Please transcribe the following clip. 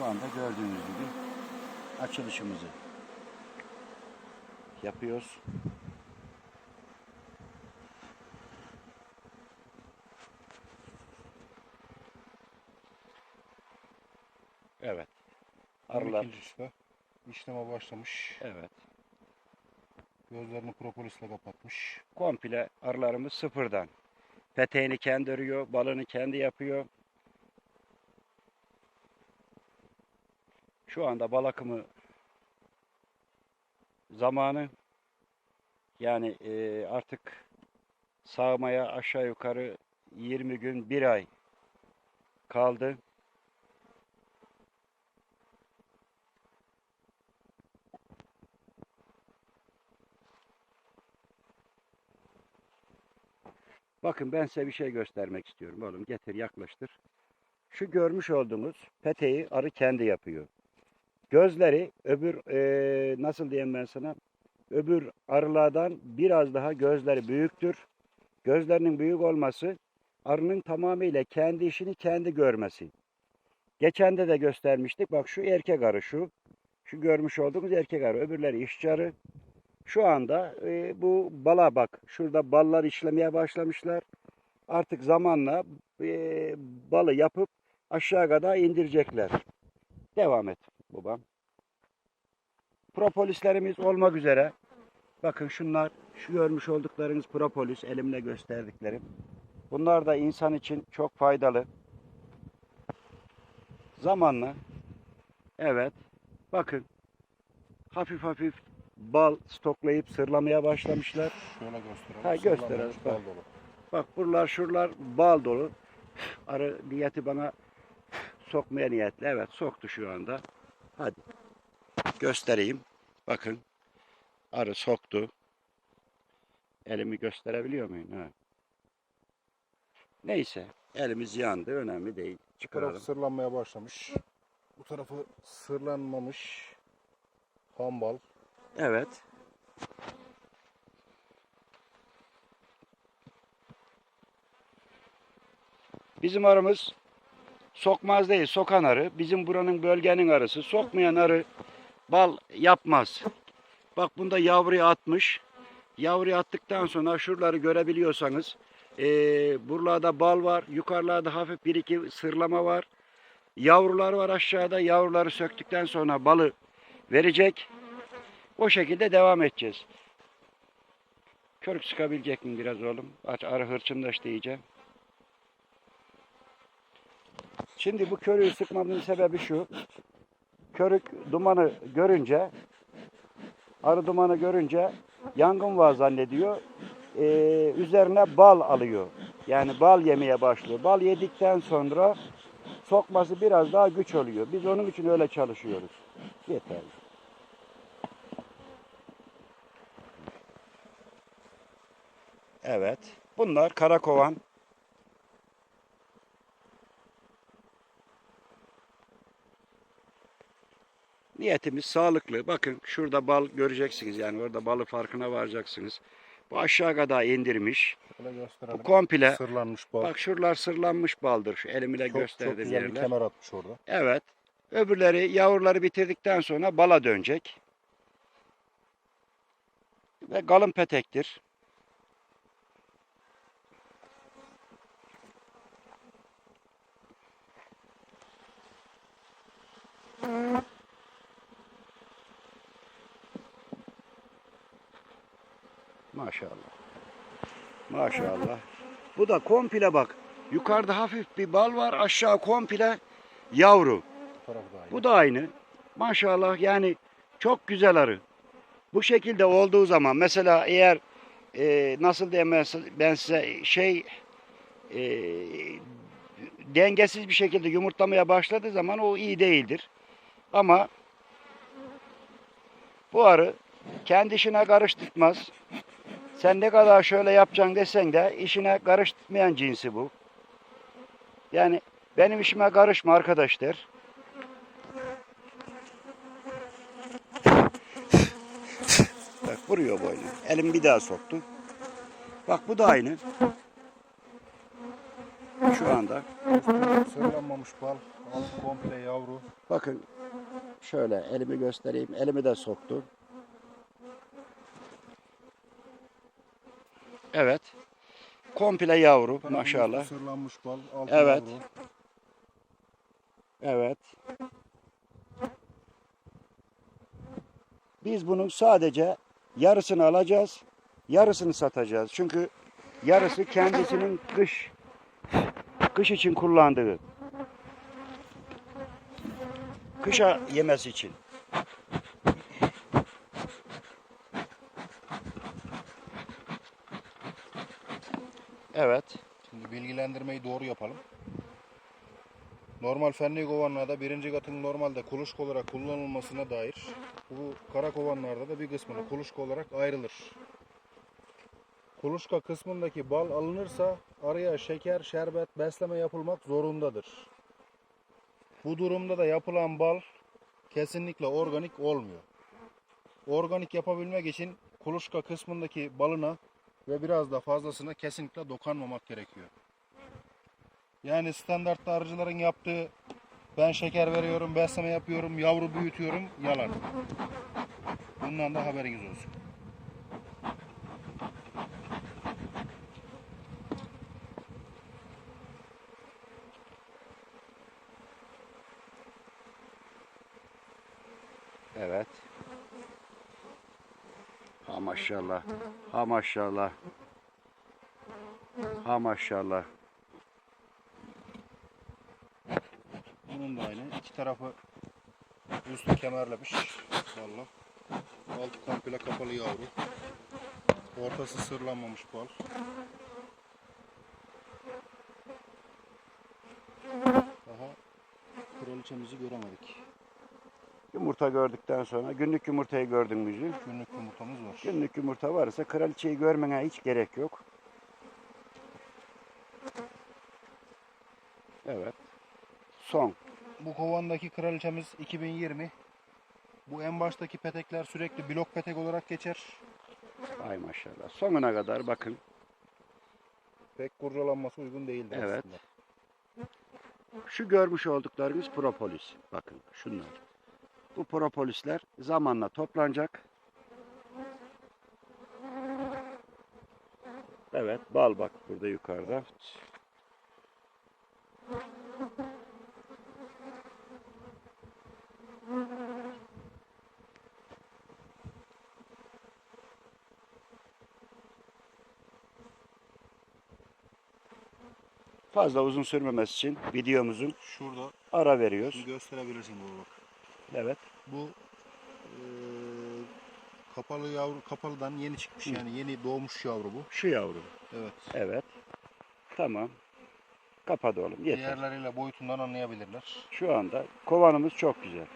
şu anda gördüğünüz gibi açılışımızı yapıyoruz. Evet. Arılar. İkincisi işleme başlamış. Evet. Gözlerini propolisle kapatmış. Komple arılarımız sıfırdan. Peteğini kendi örüyor, balını kendi yapıyor. Şu anda bal akımı zamanı. Yani e, artık sağmaya aşağı yukarı 20 gün, bir ay kaldı. Bakın ben size bir şey göstermek istiyorum oğlum. Getir yaklaştır. Şu görmüş olduğunuz peteği arı kendi yapıyor. Gözleri öbür eee, nasıl diyeyim ben sana? Öbür arılardan biraz daha gözleri büyüktür. Gözlerinin büyük olması arının tamamıyla kendi işini kendi görmesi. Geçen de de göstermiştik. Bak şu erkek arı şu. Şu görmüş olduğunuz erkek arı. Öbürleri işçi arı. Şu anda e, bu bala bak. Şurada ballar işlemeye başlamışlar. Artık zamanla e, balı yapıp aşağı kadar indirecekler. Devam et babam. Propolislerimiz olmak üzere. Bakın şunlar, şu görmüş olduklarınız propolis, elimle gösterdiklerim. Bunlar da insan için çok faydalı. Zamanla, evet, bakın hafif hafif bal stoklayıp sırlamaya başlamışlar. Şöyle gösterelim. Ha, göster Sırlanmış abi, bal bak. dolu. Bak buralar şuralar bal dolu. Arı niyeti bana sokmaya niyetli. Evet soktu şu anda. Hadi. Göstereyim. Bakın. Arı soktu. Elimi gösterebiliyor muyum? Ha. Neyse. Elimiz yandı. Önemli değil. Bu taraf Çıkaralım. sırlanmaya başlamış. Bu tarafı sırlanmamış. Ham bal. Evet. Bizim arımız sokmaz değil, sokan arı. Bizim buranın bölgenin arısı. Sokmayan arı bal yapmaz. Bak bunda yavruyu atmış. Yavruyu attıktan sonra şuraları görebiliyorsanız eee buralarda bal var. Yukarılarda hafif bir iki sırlama var. Yavrular var aşağıda. Yavruları söktükten sonra balı verecek. O şekilde devam edeceğiz. Körük sıkabilecek mi biraz oğlum? Arı hırçınlaştı iyice. Şimdi bu körüğü sıkmamın sebebi şu. Körük dumanı görünce, arı dumanı görünce yangın var zannediyor. Ee, üzerine bal alıyor. Yani bal yemeye başlıyor. Bal yedikten sonra sokması biraz daha güç oluyor. Biz onun için öyle çalışıyoruz. Yeterli. Evet. Bunlar karakovan. Niyetimiz sağlıklı. Bakın şurada bal göreceksiniz yani orada balı farkına varacaksınız. Bu aşağı kadar indirmiş. Bu komple. Sırlanmış bal. Bak şuralar sırlanmış baldır. Şu elimle çok, çok gösterdiğim güzel bir yerler. kemer atmış orada. Evet. Öbürleri yavruları bitirdikten sonra bala dönecek. Ve kalın petektir. Maşallah. Maşallah. Bu da komple bak. Yukarıda hafif bir bal var. Aşağı komple yavru. Bu da aynı. Maşallah yani çok güzel arı. Bu şekilde olduğu zaman mesela eğer e, nasıl diyeyim ben size- şey e, dengesiz bir şekilde yumurtlamaya başladığı zaman o iyi değildir. Ama bu arı kendi işine karıştırmaz. Sen ne kadar şöyle yapacaksın desen de işine karıştırmayan cinsi bu. Yani benim işime karışma arkadaşlar. Bak vuruyor boynu. Elim bir daha soktu. Bak bu da aynı. Şu anda sırlanmamış bal. Altı komple yavru. bakın şöyle elimi göstereyim. Elimi de soktu. Evet. Komple yavru Tarafın maşallah. Sırlanmış bal. Evet. yavru. Evet. Biz bunun sadece yarısını alacağız, yarısını satacağız. Çünkü yarısı kendisinin kış kış için kullandığı. Kışa yemesi için. Evet. Şimdi bilgilendirmeyi doğru yapalım. Normal fenli kovanlarda birinci katın normalde kuluçka olarak kullanılmasına dair bu kara kovanlarda da bir kısmını kuluçka olarak ayrılır. Kuluçka kısmındaki bal alınırsa araya şeker, şerbet, besleme yapılmak zorundadır. Bu durumda da yapılan bal kesinlikle organik olmuyor. Organik yapabilmek için kuluçka kısmındaki balına ve biraz da fazlasına kesinlikle dokanmamak gerekiyor. Yani standartta arıcıların yaptığı ben şeker veriyorum, besleme yapıyorum, yavru büyütüyorum yalan. Bundan da haberiniz olsun. Evet. Ha maşallah. Ha maşallah. Ha maşallah. Bunun da aynı. İki tarafı üstü kemerlemiş. Valla. Altı komple kapalı yavru. Ortası sırlanmamış bal. Daha kraliçemizi göremedik. Yumurta gördükten sonra günlük yumurtayı gördün mü? Günlük yumurtamız var. Günlük yumurta varsa kraliçeyi görmene hiç gerek yok. Evet. Son. Bu kovandaki kraliçemiz 2020. Bu en baştaki petekler sürekli blok petek olarak geçer. Ay maşallah. Sonuna kadar bakın. Pek kurcalanması uygun değildir Evet. aslında. Şu görmüş olduklarımız propolis. Bakın şunlar. Bu propolisler zamanla toplanacak. Evet, bal bak burada yukarıda. Fazla uzun sürmemesi için videomuzun Şurada ara veriyoruz. gösterebilirsin bunu bak. Evet. Bu eee, kapalı yavru kapalıdan yeni çıkmış yani yeni doğmuş yavru bu. Şu yavru. Evet. Evet. Tamam. Kapat oğlum. Yeter. Diğerleriyle boyutundan anlayabilirler. Şu anda kovanımız çok güzel.